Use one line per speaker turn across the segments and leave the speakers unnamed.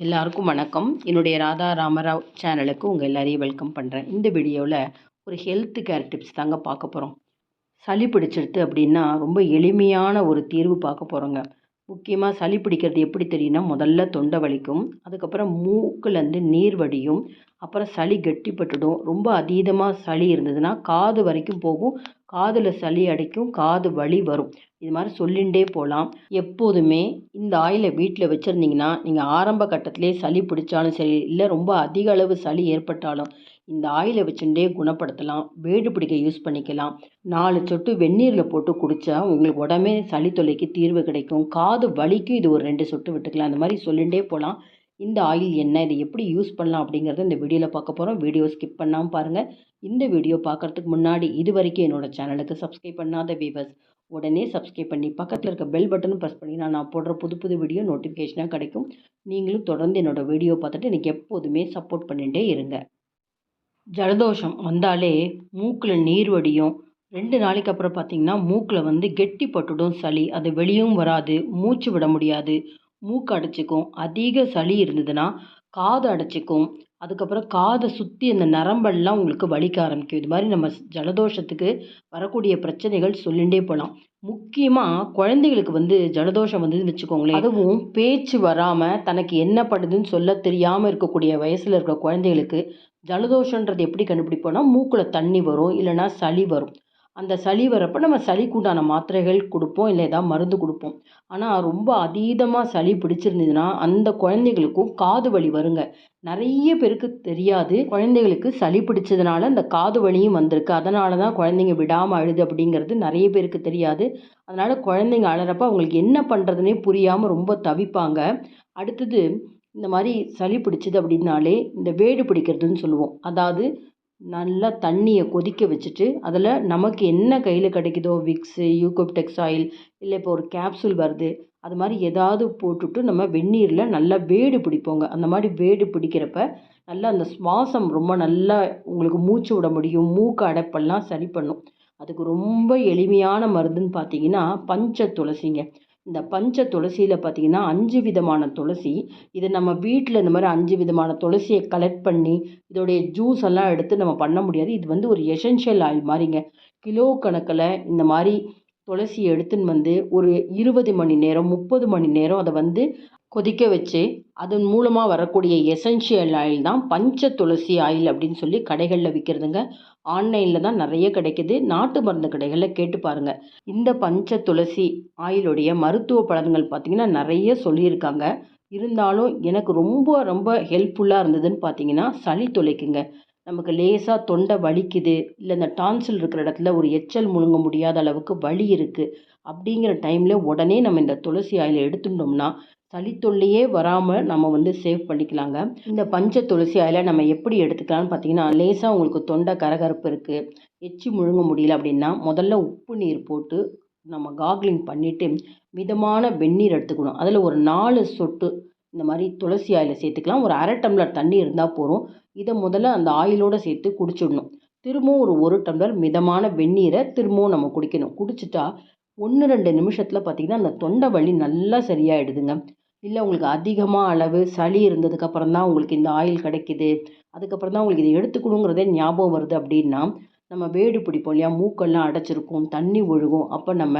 எல்லாருக்கும் வணக்கம். என்னுடைய ராதா ராமராவ் சேனலுக்கு உங்கள் எல்லாரையும் வெல்கம் பண்ணுறேன் இந்த வீடியோவில் ஒரு ஹெல்த் கேர் டிப்ஸ் தாங்க பார்க்க போகிறோம் சளி பிடிச்சிருது அப்படின்னா ரொம்ப எளிமையான ஒரு தீர்வு பார்க்க போகிறோங்க முக்கியமாக சளி பிடிக்கிறது எப்படி தெரியும்னா முதல்ல தொண்டை வலிக்கும் அதுக்கப்புறம் மூக்குலேருந்து நீர் வடியும் அப்புறம் சளி கெட்டிப்பட்டுடும். ரொம்ப அதீதமாக சளி இருந்ததுன்னா காது வரைக்கும் போகும். காதில் சளி அடைக்கும் காது வலி வரும். இது மாதிரி சொல்லிகிட்டே போகலாம் எப்போதுமே இந்த ஆயிலை வீட்டில் வச்சுருந்தீங்கன்னா நீங்கள் ஆரம்ப கட்டத்திலே சளி பிடிச்சாலும் சரி இல்லை ரொம்ப அதிக அளவு சளி ஏற்பட்டாலும் இந்த ஆயிலை வச்சுட்டே குணப்படுத்தலாம். வேடு பிடிக்க யூஸ் பண்ணிக்கலாம். நாலு சொட்டு வெந்நீரில் போட்டு குடித்தா உங்களுக்கு உடனே சளி தொல்லைக்கு தீர்வு கிடைக்கும். காது வலிக்கும் இது ஒரு ரெண்டு சொட்டு விட்டுக்கலாம். அந்த மாதிரி சொல்லிகிட்டே போகலாம் இந்த ஆயில் என்ன இதை எப்படி யூஸ் பண்ணலாம் அப்படிங்கிறத இந்த வீடியோவில் பார்க்க போகிறோம் வீடியோ ஸ்கிப் பண்ணாமல் பாருங்கள் இந்த வீடியோ பார்க்குறதுக்கு முன்னாடி இது வரைக்கும் என்னோடய சேனலுக்கு சப்ஸ்கிரைப் பண்ணாத வீவர்ஸ் உடனே சப்ஸ்கிரைப் பண்ணி பக்கத்தில் இருக்க பெல் பட்டனும் ப்ரெஸ் பண்ணிங்கன்னா நான் போடுற புது புது வீடியோ நோட்டிஃபிகேஷனாக கிடைக்கும். நீங்களும் தொடர்ந்து என்னோடய வீடியோ பார்த்துட்டு எனக்கு எப்போதுமே சப்போர்ட் பண்ணிகிட்டே இருங்க. ஜலதோஷம் வந்தாலே மூக்கில் நீர் வடியும். ரெண்டு நாளைக்கு அப்புறம் பார்த்திங்கன்னா மூக்கில் வந்து கெட்டி பட்டுடும் சளி. அது வெளியும் வராது மூச்சு விட முடியாது. மூக்கு அடைச்சிக்கும் அதிக சளி இருந்ததுன்னா காது அடைச்சிக்கும் அதுக்கப்புறம் காதை சுற்றி அந்த நரம்பெல்லாம் உங்களுக்கு வலிக்க ஆரம்பிக்கும். இது மாதிரி நம்ம ஜலதோஷத்துக்கு வரக்கூடிய பிரச்சனைகள் சொல்லிகிட்டே போகலாம் முக்கியமாக குழந்தைகளுக்கு வந்து ஜலதோஷம் வந்ததுன்னு வச்சுக்கோங்களேன். அதுவும் பேச்சு வராமல் தனக்கு என்ன பண்ணுதுன்னு சொல்ல தெரியாமல் இருக்கக்கூடிய வயசில் இருக்கிற குழந்தைகளுக்கு ஜலதோஷன்றது எப்படி கண்டுபிடிப்போம்னா மூக்கில் தண்ணி வரும் இல்லைனா சளி வரும். அந்த சளி வரப்போ நம்ம சளிக்குண்டான மாத்திரைகள் கொடுப்போம் இல்லை ஏதாவது மருந்து கொடுப்போம். ஆனால் ரொம்ப அதீதமாக சளி பிடிச்சிருந்ததுன்னா அந்த குழந்தைகளுக்கும் காது வலி வருங்க. நிறைய பேருக்கு தெரியாது குழந்தைகளுக்கு சளி பிடிச்சதுனால அந்த காது வலியும் வந்திருக்கு. அதனால தான் குழந்தைங்க விடாமல் அழுது அப்படிங்கிறது நிறைய பேருக்கு தெரியாது. அதனால் குழந்தைங்க அழறப்ப அவங்களுக்கு என்ன பண்ணுறதுனே புரியாமல் ரொம்ப தவிப்பாங்க. அடுத்தது இந்த மாதிரி சளி பிடிச்சது அப்படின்னாலே இந்த வேடு பிடிக்கிறதுன்னு சொல்லுவோம். அதாவது நல்லா தண்ணியை கொதிக்க வச்சுட்டு அதில் நமக்கு என்ன கையில் கிடைக்குதோ விக்ஸு யூகோப்டெக்ஸ் ஆயில் இல்லை இப்போ ஒரு கேப்சூல் வருது அது மாதிரி ஏதாவது போட்டுட்டு நம்ம வெந்நீரில் நல்லா வேடு பிடிப்போங்க. அந்த மாதிரி வேடு பிடிக்கிறப்ப நல்லா அந்த சுவாசம் ரொம்ப நல்லா உங்களுக்கு மூச்சு விட முடியும் மூக்கு அடைப்பெல்லாம் சரி பண்ணும். அதுக்கு ரொம்ப எளிமையான மருந்துன்னு பார்த்தீங்கன்னா பஞ்ச துளசிங்க. இந்த பஞ்ச துளசியில் பார்த்திங்கன்னா அஞ்சு விதமான துளசி. இதை நம்ம வீட்டில் இந்த மாதிரி அஞ்சு விதமான துளசியை கலெக்ட் பண்ணி இதோடைய ஜூஸ் எல்லாம் எடுத்து நம்ம பண்ண முடியாது. இது வந்து ஒரு எசென்ஷியல் ஆயில் மாதிரிங்க. கிலோ கணக்கில் இந்த மாதிரி துளசி எடுத்துன்னு வந்து ஒரு இருபது மணி நேரம் முப்பது மணி நேரம் அதை வந்து கொதிக்க வச்சு அதன் மூலமாக வரக்கூடிய எசென்ஷியல் ஆயில் தான் பஞ்ச துளசி ஆயில் அப்படின்னு சொல்லி கடைகளில் விற்கிறதுங்க ஆன்லைனில் தான் நிறைய கிடைக்கிது. நாட்டு மருந்து கடைகளில் கேட்டு பாருங்கள் இந்த பஞ்ச துளசி ஆயிலுடைய மருத்துவ பலன்கள் பார்த்திங்கன்னா நிறைய சொல்லியிருக்காங்க. இருந்தாலும் எனக்கு ரொம்ப ரொம்ப ஹெல்ப்ஃபுல்லாக இருந்ததுன்னு பார்த்தீங்கன்னா சளி தொலைக்குங்க. நமக்கு லேசாக தொண்டை வலிக்குது. இல்லை இந்த டான்சில் இருக்கிற இடத்துல ஒரு எச்சல் முழுங்க முடியாத அளவுக்கு வலி இருக்குது அப்படிங்கிற டைமில் உடனே நம்ம இந்த துளசி ஆயில் எடுத்துட்டோம்னா சளி தொல்லையே வராமல் நம்ம வந்து சேவ் பண்ணிக்கலாங்க. இந்த பஞ்ச துளசி அதில் நம்ம எப்படி எடுத்துக்கலாம்னு பார்த்தீங்கன்னா லேசாக உங்களுக்கு தொண்டை கரகரப்பு இருக்குது எச்சி முழுங்க முடியல அப்படின்னா முதல்ல உப்பு நீர் போட்டு நம்ம காக்லிங் பண்ணிவிட்டு மிதமான வெந்நீர் எடுத்துக்கணும். அதில் ஒரு நாலு சொட்டு இந்த மாதிரி துளசி ஆயில் சேர்த்துக்கலாம். ஒரு அரை டம்ளர் தண்ணி இருந்தால் போதும். இதை முதல்ல அந்த ஆயிலோடு சேர்த்து குடிச்சிடணும். திரும்பவும் ஒரு ஒரு டம்ளர் மிதமான வெந்நீரை திரும்பவும் நம்ம குடிக்கணும். குடிச்சிட்டா ஒன்று ரெண்டு நிமிஷத்தில் பார்த்திங்கன்னா அந்த தொண்டை வலி நல்லா சரியாயிடுதுங்க. இல்லை உங்களுக்கு அதிகமாக அளவு சளி இருந்ததுக்கப்புறம் தான் உங்களுக்கு இந்த ஆயில் கிடைக்கிது. அதுக்கப்புறம் தான் உங்களுக்கு இதை எடுத்துக்கணுங்கிறதே ஞாபகம் வருது அப்படின்னா நம்ம வேடு பிடிப்போம் இல்லையா? மூக்கெல்லாம் அடைச்சிருக்கும் தண்ணி ஒழுகும். அப்போ நம்ம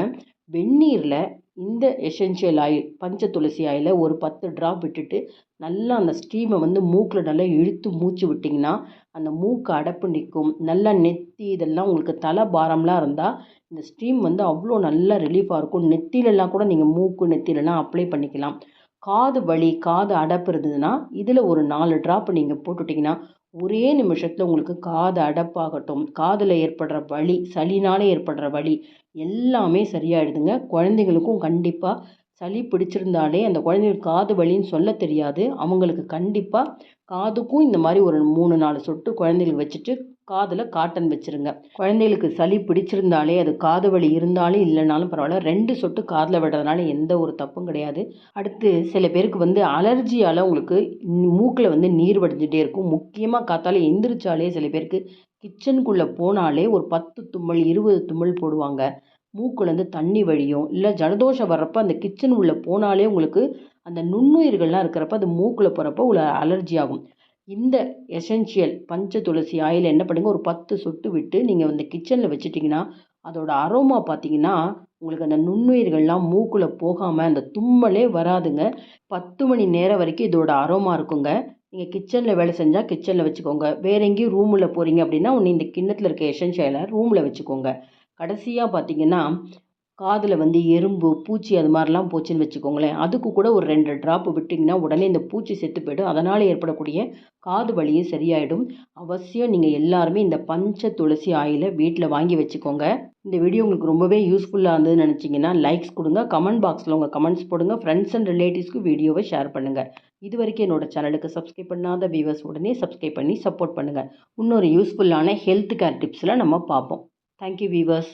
வெந்நீரில் இந்த எசென்ஷியல் ஆயில் பஞ்ச துளசி ஆயிலை ஒரு பத்து ட்ராப் விட்டுட்டு நல்லா அந்த ஸ்டீமை வந்து மூக்கில் நல்லா இழுத்து மூச்சு விட்டிங்கன்னா அந்த மூக்கு அடைப்பு நிற்கும். நல்லா நெத்தி இதெல்லாம் உங்களுக்கு தலை பாரம்லாம் இருந்தால் இந்த ஸ்டீம் வந்து அவ்வளோ நல்லா ரிலீஃபாக இருக்கும். நெத்திலெல்லாம் கூட நீங்கள் மூக்கு நெத்திலெலாம் அப்ளை பண்ணிக்கலாம். காது வலி காது அடைப்பு இருந்ததுன்னா இதில் ஒரு நாலு ட்ராப் நீங்கள் போட்டுட்டிங்கன்னா ஒரே நிமிஷத்தில் உங்களுக்கு காது அடப்பாகட்டும். காதில் ஏற்படுற வலி சளினால் ஏற்படுற வலி எல்லாமே சரியாயிடுதுங்க. குழந்தைங்களுக்கும் கண்டிப்பாக சளி பிடிச்சிருந்தாலே அந்த குழந்தைங்களுக்கு காது வலின்னு சொல்ல தெரியாது. அவங்களுக்கு கண்டிப்பாக காதுக்கும் இந்த மாதிரி ஒரு மூணு நாலு சொட்டு குழந்தைகளுக்கு வச்சுட்டு காதில் காட்டன் வச்சுருங்க. குழந்தைகளுக்கு சளி பிடிச்சிருந்தாலே அது காது வலி இருந்தாலும் இல்லைனாலும் பரவாயில்ல. ரெண்டு சொட்டு காதில் விடுறதுனால எந்த ஒரு தப்பும் கிடையாது. அடுத்து சில பேருக்கு வந்து அலர்ஜியால் உங்களுக்கு மூக்கில் வந்து நீர் வடிஞ்சிட்டே இருக்கும். முக்கியமாக காத்தால எந்திரிச்சாலே சில பேருக்கு கிச்சனுக்குள்ளே போனாலே ஒரு பத்து தும்மல் இருபது தும்மல் போடுவாங்க. மூக்குலேருந்து தண்ணி வழியும் இல்லை ஜலதோஷம் வர்றப்போ அந்த கிச்சன் உள்ளே போனாலே உங்களுக்கு அந்த நுண்ணுயிர்கள்லாம் இருக்கிறப்ப அது மூக்கில் போகிறப்ப உள்ள அலர்ஜி ஆகும். இந்த எசென்ஷியல் பஞ்ச துளசி ஆயில் என்ன பண்ணுங்கள் ஒரு பத்து சொட்டு விட்டு நீங்கள் அந்த கிச்சனில் வச்சுட்டிங்கன்னா அதோட அரோமா பார்த்தீங்கன்னா உங்களுக்கு அந்த நுண்ணுயிர்கள்லாம் மூக்கில் போகாமல் அந்த தும்மலே வராதுங்க. பத்து மணி நேரம் வரைக்கும் இதோட அரோமா இருக்குங்க. நீங்கள் கிச்சனில் வேலை செஞ்சால் கிச்சனில் வச்சுக்கோங்க. வேறு எங்கேயும் ரூமில் போகிறீங்க அப்படின்னா ஒன்று இந்த கிண்ணத்தில் இருக்க எசென்ஷியலை ரூமில் வச்சுக்கோங்க. கடைசியாக பார்த்தீங்கன்னா காதில் வந்து எறும்பு பூச்சி அது மாதிரிலாம் போச்சுன்னு வச்சுக்கோங்களேன். அதுக்கு கூட ஒரு ரெண்டு ட்ராப் விட்டிங்கன்னா உடனே இந்த பூச்சி செத்து போய்டும். அதனால் ஏற்படக்கூடிய காது வலியும் சரியாயிடும். அவசியம் நீங்கள் எல்லாருமே இந்த பஞ்ச துளசி ஆயிலை வீட்டில் வாங்கி வச்சுக்கோங்க. இந்த வீடியோ உங்களுக்கு ரொம்பவே யூஸ்ஃபுல்லாக இருந்ததுன்னு நினச்சிங்கன்னா லைக்ஸ் கொடுங்க. கமெண்ட் பாக்ஸில் உங்கள் கமெண்ட்ஸ் போடுங்க. ஃப்ரெண்ட்ஸ் அண்ட் ரிலேட்டிவ்ஸ்க்கு வீடியோவை ஷேர் பண்ணுங்கள் இது வரைக்கும் என்னோட சேனலுக்கு சப்ஸ்கிரைப் பண்ணாத வியூவர்ஸ் உடனே சப்ஸ்கிரைப் பண்ணி சப்போர்ட் பண்ணுங்கள் இன்னொரு யூஸ்ஃபுல்லான ஹெல்த் கேர் டிப்ஸில் நம்ம பார்ப்போம். Thank you viewers